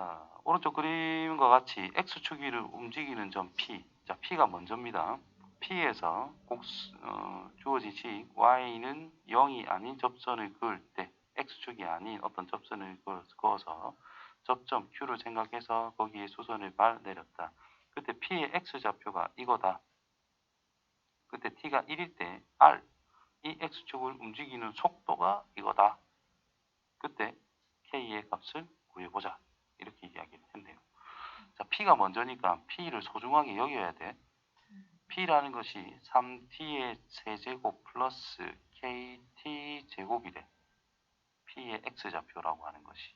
자, 오른쪽 그림과 같이 x축 위를 움직이는 점 P. 자, P가 먼저입니다. P에서 곡수, 어, 주어진 식 y는 0이 아닌 접선을 그을 때 x축이 아닌 어떤 접선을 그어- 그어서 접점 Q를 생각해서 거기에 수선을 발 내렸다. 그때 P의 x좌표가 이거다. 그때 T가 1일 때 R, 이 x축을 움직이는 속도가 이거다. 그때 K의 값을 구해보자. 이렇게 이야기를 했네요. 자, P가 먼저니까 P를 소중하게 여겨야 돼. P라는 것이 3T의 세제곱 플러스 KT 제곱이래. P의 X좌표라고 하는 것이.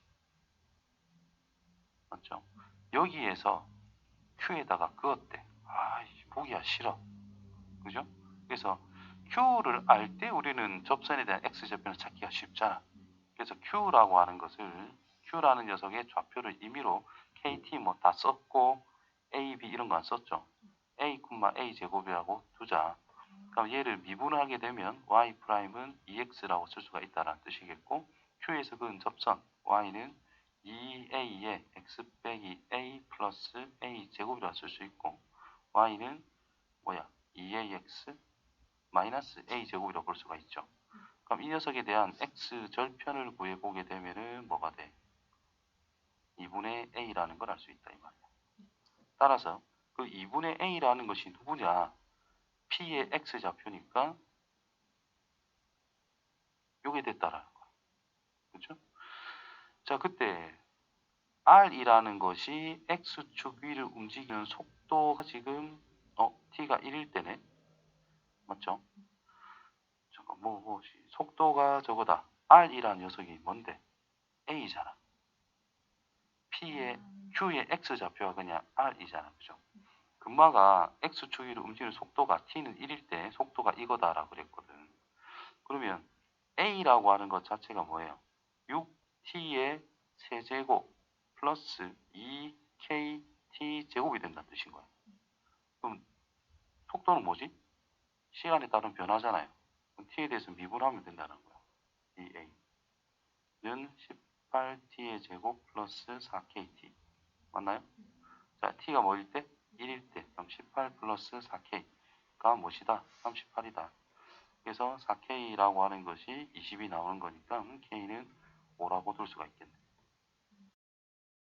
맞죠? 여기에서 Q에다가 그었대. 아, 이 보기가 싫어. 그죠? 그래서 Q를 알 때 우리는 접선에 대한 X좌표는 찾기가 쉽잖아. 그래서 Q라고 하는 것을 Q라는 녀석의 좌표를 임의로 KT 뭐 다 썼고 A, B 이런 거 안 썼죠. A, A 제곱이라고 두자. 그럼 얘를 미분하게 되면 Y 프라임은 EX라고 쓸 수가 있다는 뜻이겠고 Q에서 그은 접선 Y는 2A의 X 빼기 A 플러스 A 제곱이라고 쓸 수 있고 Y는 뭐야 2AX 마이너스 A 제곱이라고 볼 수가 있죠. 그럼 이 녀석에 대한 X 절편을 구해보게 되면은 뭐가 돼? 2분의 A라는 걸 알 수 있다 이 말이야. 따라서 그 2분의 A라는 것이 누구냐? P의 X 좌표니까 요게 됐다라는 거야. 그렇죠? 자, 그때 R이라는 것이 X축 위를 움직이는 속도가 지금 어, T가 1일 때네. 맞죠? 잠깐 뭐, 뭐 속도가 저거다. R이라는 녀석이 뭔데? A잖아. P의 Q의 X 좌표가 그냥 R이잖아. 그죠? 금마가 X축 위를 움직이는 속도가 T는 1일 때 속도가 이거다라고 그랬거든. 그러면 A라고 하는 것 자체가 뭐예요? 6T의 세제곱 플러스 2KT 제곱이 된다는 뜻인 거야. 그럼 속도는 뭐지? 시간에 따른 변화잖아요. 그럼 T에 대해서 미분하면 된다는 거야. EA는 18T의 제곱 플러스 4KT. 맞나요? 자, T가 뭐일 때? 1일 때. 그럼 18 플러스 4K가 무엇이다? 38이다. 그래서 4K라고 하는 것이 20이 나오는 거니까 K는 5라고 둘 수가 있겠네.